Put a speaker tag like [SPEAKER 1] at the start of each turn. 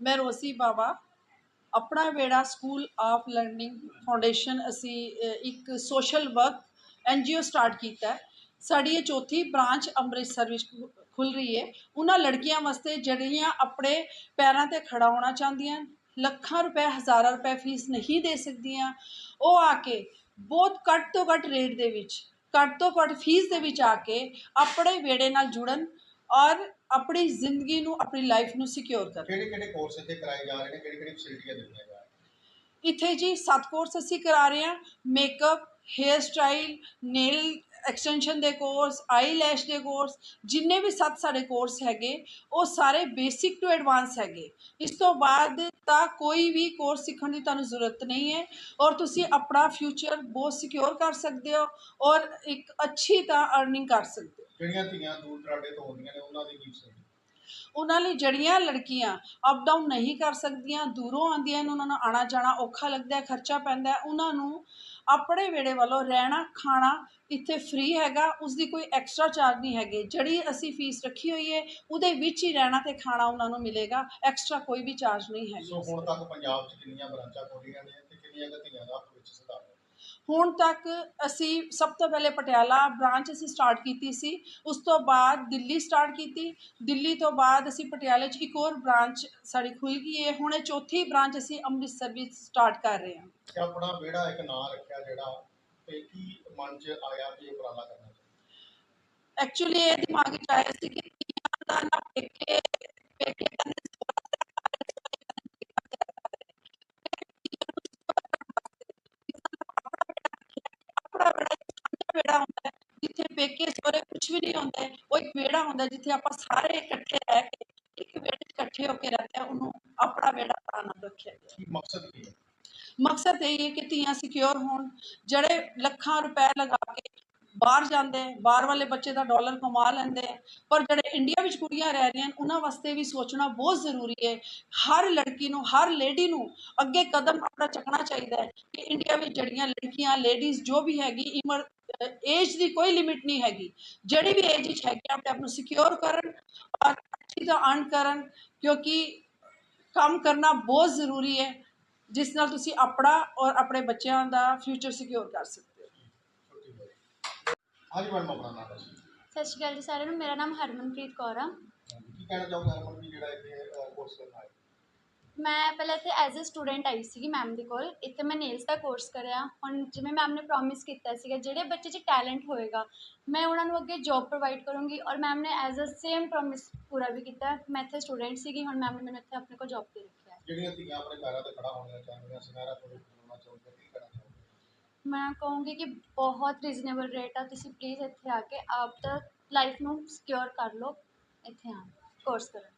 [SPEAKER 1] ਮੈਂ Rosie Bawa, Apna Vehra school of learning foundation ਅਸੀਂ ਇੱਕ ਸੋਸ਼ਲ ਵਰਕ ਐਨ ਜੀ ਓ ਸਟਾਰਟ ਕੀਤਾ ਹੈ। ਸਾਡੀ ਇਹ ਚੌਥੀ ਬ੍ਰਾਂਚ ਅੰਮ੍ਰਿਤਸਰ ਵਿੱਚ ਖੁ- ਖੁੱਲ ਰਹੀ ਹੈ। ਉਹਨਾਂ ਲੜਕੀਆਂ ਵਾਸਤੇ ਜਿਹੜੀਆਂ ਆਪਣੇ ਪੈਰਾਂ ਤੇ ਖੜਾ ਹੋਣਾ ਚਾਹੁੰਦੀਆਂ ਲੱਖਾਂ ਰੁਪਏ, ਹਜ਼ਾਰਾਂ ਰੁਪਏ ਫੀਸ ਨਹੀਂ ਦੇ ਸਕਦੀਆਂ, ਉਹ ਆ ਕੇ ਬਹੁਤ ਘੱਟ ਤੋਂ ਘੱਟ ਰੇਟ ਦੇ ਵਿੱਚ, ਘੱਟ ਤੋਂ ਘੱਟ ਫੀਸ ਦੇ ਵਿੱਚ ਆ ਕੇ ਆਪਣੇ ਵੇੜੇ ਨਾਲ ਜੁੜਨ ਔਰ ਆਪਣੀ ਜ਼ਿੰਦਗੀ ਨੂੰ ਆਪਣੀ ਲਾਈਫ ਨੂੰ ਸਿਕਿਉਰ ਕਰਨ
[SPEAKER 2] ਕਿਹੜੇ ਕਿਹੜੇ ਕੋਰਸ ਇੱਥੇ ਕਰਾਏ ਜਾ ਰਹੇ ਨੇ ਕਿਹੜੀ ਕਿਹੜੀ ਫੈਸਿਲਿਟੀਆਂ ਦਿੱਤੀਆਂ ਜਾ ਰਹੀਆਂ
[SPEAKER 1] ਇੱਥੇ ਜੀ ਸੱਤ ਕੋਰਸ ਅਸੀਂ ਕਰਾ ਰਹੇ ਹਾਂ। Makeup hair style nail extension ਦੇ ਕੋਰਸ, ਆਈ ਲੈਸ਼ ਦੇ ਕੋਰਸ, ਜਿੰਨੇ ਵੀ ਸੱਤ ਸਾਡੇ ਕੋਰਸ ਹੈਗੇ, ਉਹ ਸਾਰੇ ਬੇਸਿਕ ਟੂ ਐਡਵਾਂਸ ਹੈਗੇ। ਇਸ ਤੋਂ ਬਾਅਦ ਤਾਂ ਕੋਈ ਵੀ ਕੋਰਸ ਸਿੱਖਣ ਦੀ ਤੁਹਾਨੂੰ ਜ਼ਰੂਰਤ ਨਹੀਂ ਹੈ ਔਰ ਤੁਸੀਂ ਆਪਣਾ ਫਿਊਚਰ ਬਹੁਤ ਸਿਕਿਉਰ ਕਰ ਸਕਦੇ ਹੋ ਔਰ ਇੱਕ ਅੱਛੀ ਤਾਂ ਅਰਨਿੰਗ ਕਰ ਸਕਦੇ ਹੋ।
[SPEAKER 2] ਜਿਹੜੀਆਂ ਧੀਆਂ ਦੂਰ ਦਰਾਡੇ ਤੋਂ ਆਉਂਦੀਆਂ ਨੇ, ਉਹਨਾਂ ਦੀ ਕੀ ਫੈਸਿਲਿਟੀ
[SPEAKER 1] ਉਹਨਾਂ ਲਈ ਜਿਹੜੀਆਂ ਲੜਕੀਆਂ ਅਪ ਡਾਊਨ ਨਹੀਂ ਕਰ ਸਕਦੀਆਂ, ਦੂਰੋਂ ਆਉਂਦੀਆਂ ਨੇ, ਉਹਨਾਂ ਨੂੰ ਆਣਾ ਜਾਣਾ ਔਖਾ ਲੱਗਦਾ ਖਰਚਾ ਪੈਂਦਾ ਉਹਨਾਂ ਨੂੰ ਆਪਣੇ ਵੇੜੇ ਵੱਲੋਂ ਰਹਿਣਾ, ਖਾਣਾ ਇੱਥੇ ਫ੍ਰੀ ਹੈਗਾ ਉਸ ਦੀ ਕੋਈ ਐਕਸਟਰਾ ਚਾਰਜ ਨਹੀਂ ਹੈਗੇ। ਜਿਹੜੀ ਅਸੀਂ ਫੀਸ ਰੱਖੀ ਹੋਈ ਹੈ, ਉਹਦੇ ਵਿੱਚ ਹੀ ਰਹਿਣਾ ਤੇ ਖਾਣਾ ਉਹਨਾਂ ਨੂੰ ਮਿਲੇਗਾ ਐਕਸਟਰਾ ਕੋਈ ਵੀ ਚਾਰਜ ਨਹੀਂ
[SPEAKER 2] ਸੋ
[SPEAKER 1] ਹੈਗਾ
[SPEAKER 2] ਹੁਣ ਤੱਕ ਪੰਜਾਬ 'ਚ ਕਿੰਨੀਆਂ ਬ੍ਰਾਂਚਾਂ ਖੋਲੀਆਂ ਨੇ ਤੇ ਕਿੰਨੀਆਂ ਕੁ ਧੀਆਂ ਦਾ ਭਵਿੱਖ ਸੁਧਾਰ ਹੈ
[SPEAKER 1] ਹੁਣ ਤੱਕ ਅਸੀਂ ਸਭ ਤੋਂ ਪਹਿਲੇ ਪਟਿਆਲਾ ਬ੍ਰਾਂਚ ਅਸੀਂ ਸਟਾਰਟ ਕੀਤੀ ਸੀ ਉਸ ਤੋਂ ਬਾਅਦ ਦਿੱਲੀ ਸਟਾਰਟ ਕੀਤੀ ਦਿੱਲੀ ਤੋਂ ਬਾਅਦ ਅਸੀਂ ਪਟਿਆਲੇ 'ਚ ਇੱਕ ਹੋਰ ਬ੍ਰਾਂਚ ਸਾਡੀ ਖੁੱਲ ਗਈ ਹੈ ਹੁਣ ਇਹ ਚੌਥੀ ਬ੍ਰਾਂਚ ਅਸੀਂ ਅੰਮ੍ਰਿਤਸਰ ਵਿੱਚ ਸਟਾਰਟ ਕਰ ਰਹੇ ਹਾਂ।
[SPEAKER 2] ਕਿ ਆਪਣਾ ਵਿਹੜਾ ਇੱਕ ਨਾਂ ਰੱਖਿਆ ਜਿਹੜਾ ਤੇ ਕੀ ਮਨ 'ਚ ਆਇਆ ਵੀ ਇਹ ਉਪਰਾਲਾ ਕਰਨਾ ਚਾਹੀਦਾ?
[SPEAKER 1] ਐਕਚੁਅਲੀ ਇਹ ਦਿਮਾਗ ਵਿੱਚ ਆਇਆ ਸੀ ਕਿ ਧੀਆਂ ਦਾ ਨਾ ਪੇਕੇ ਪੇਕੇ ਕਹਿੰਦੇ ਸੀ ਆਪਣਾ ਬੜਾ ਵੇੜਾ ਹੁੰਦਾ ਹੈ, ਜਿੱਥੇ ਪੇਕੇ ਸੋਰੇ ਕੁਝ ਵੀ ਨਹੀਂ ਹੁੰਦਾ। ਉਹ ਇੱਕ ਵੇੜਾ ਹੁੰਦਾ ਜਿੱਥੇ ਆਪਾਂ ਸਾਰੇ ਇਕੱਠੇ ਰਹਿ ਕੇ ਇੱਕ ਵੇੜੇ 'ਚ ਇਕੱਠੇ ਹੋ ਕੇ ਰਹਿੰਦੇ ਹਾਂ ਉਹਨੂੰ ਆਪਣਾ ਵੇੜਾ ਦਾ ਨਾਮ ਰੱਖਿਆ
[SPEAKER 2] ਕੀ ਮਕਸਦ ਕੀ ਹੈ
[SPEAKER 1] ਮਕਸਦ ਇਹ ਹੈ ਕਿ ਧੀਆਂ ਸਿਕਿਉਰ ਹੋਣ ਜਿਹੜੇ ਲੱਖਾਂ ਰੁਪਏ ਲਗਾ ਕੇ ਬਾਹਰ ਜਾਂਦੇ ਬਾਹਰ ਵਾਲੇ ਬੱਚੇ ਦਾ ਡਾਲਰ ਕਮਾ ਲੈਂਦੇ ਪਰ ਜਿਹੜੇ ਇੰਡੀਆ ਵਿੱਚ ਕੁੜੀਆਂ ਰਹਿ ਰਹੀਆਂ ਹਨ ਉਹਨਾਂ ਵਾਸਤੇ ਵੀ ਸੋਚਣਾ ਬਹੁਤ ਜ਼ਰੂਰੀ ਹੈ ਹਰ ਲੜਕੀ ਨੂੰ ਹਰ ਲੇਡੀ ਨੂੰ ਅੱਗੇ ਕਦਮ ਆਪਣਾ ਚੱਕਣਾ ਚਾਹੀਦਾ ਹੈ ਕਿ ਇੰਡੀਆ ਵਿੱਚ ਜਿਹੜੀਆਂ ਲੜਕੀਆਂ ਲੇਡੀਜ਼ ਜੋ ਵੀ ਹੈਗੀ ਇਮਰ ਏਜ ਦੀ ਕੋਈ ਲਿਮਿਟ ਨਹੀਂ ਹੈਗੀ। ਜਿਹੜੀ ਵੀ ਏਜ ਵਿੱਚ ਹੈਗੀ ਆਪਣੇ ਆਪ ਨੂੰ ਸਿਕਿਉਰ ਕਰਨ ਔਰ ਅੱਛੀ ਤਰ੍ਹਾਂ ਅਰਨ ਕਰਨ ਕਿਉਂਕਿ ਕੰਮ ਕਰਨਾ ਬਹੁਤ ਜ਼ਰੂਰੀ ਹੈ ਜਿਸ ਨਾਲ ਤੁਸੀਂ ਆਪਣਾ ਔਰ ਆਪਣੇ ਬੱਚਿਆਂ ਦਾ ਫਿਊਚਰ ਸਿਕਿਉਰ ਕਰ ਸਕਦੇ ਹੋ।
[SPEAKER 2] ਹਾਂਜੀ ਮੈਡਮ ਆਪਣਾ ਨਾਮ
[SPEAKER 3] ਸਤਿ ਸ਼੍ਰੀ ਅਕਾਲ ਜੀ ਸਾਰਿਆਂ ਨੂੰ ਮੇਰਾ ਨਾਮ ਹਰਮਨਪ੍ਰੀਤ ਕੌਰ ਆ।
[SPEAKER 2] ਕੀ ਕਹਿਣਾ ਚਾਹੋਗੇ ਹਰਮਨ ਵੀ ਜਿਹੜਾ ਇੱਥੇ ਕੋਰਸ ਕਰਨਾ ਹੈ?
[SPEAKER 3] ਮੈਂ ਪਹਿਲਾਂ ਇੱਥੇ ਐਜ਼ ਅ ਸਟੂਡੈਂਟ ਆਈ ਸੀਗੀ ਮੈਮ ਦੇ ਕੋਲ ਇੱਥੇ ਮੈਂ ਨੇਲਸ ਦਾ ਕੋਰਸ ਕਰਿਆ। ਹੁਣ ਜਿਵੇਂ ਮੈਮ ਨੇ ਪ੍ਰੋਮਿਸ ਕੀਤਾ ਸੀਗਾ ਜਿਹੜੇ ਬੱਚੇ 'ਚ ਟੈਲੈਂਟ ਹੋਏਗਾ ਮੈਂ ਉਹਨਾਂ ਨੂੰ ਅੱਗੇ ਜੌਬ ਪ੍ਰੋਵਾਈਡ ਕਰੂੰਗੀ ਔਰ ਮੈਮ ਨੇ ਐਜ਼ ਅ ਸੇਮ ਪ੍ਰੋਮਿਸ ਪੂਰਾ ਵੀ ਕੀਤਾ। ਮੈਂ ਇੱਥੇ ਸਟੂਡੈਂਟ ਸੀਗੀ ਹੁਣ ਮੈਮ ਨੇ ਮੈਨੂੰ ਇੱਥੇ ਆਪਣੇ ਕੋਲ ਜੌਬ ਤੇ ਰੱਖਿਆ। ਹੈ
[SPEAKER 2] ਜਿਹੜੀਆਂ ਧੀਆਂ ਆਪਣੇ ਪੈਰਾਂ ਤੇ ਖੜਾ ਹੋਣੀਆਂ ਚਾਹੁੰਦੀਆਂ ਸੁਨਹਿਰਾ ਭਵਿੱਖ ਬਣਾਉਣਾ ਚਾਹੁੰਦੀਆਂ ਕੀ ਕਰਨਾ ਚਾਹੁੰਦੇ
[SPEAKER 3] ਮੈਂ ਕਹੂੰਗੀ ਕਿ ਬਹੁਤ ਰੀਜ਼ਨੇਬਲ ਰੇਟ ਆ ਤੁਸੀਂ ਪਲੀਜ਼ ਇੱਥੇ ਆ ਕੇ ਆਪ ਦਾ ਲਾਈਫ ਨੂੰ ਸਿਕਿਉਰ ਕਰ ਲਓ ਇੱਥੇ ਆ ਕੋਰਸ ਕਰਨ।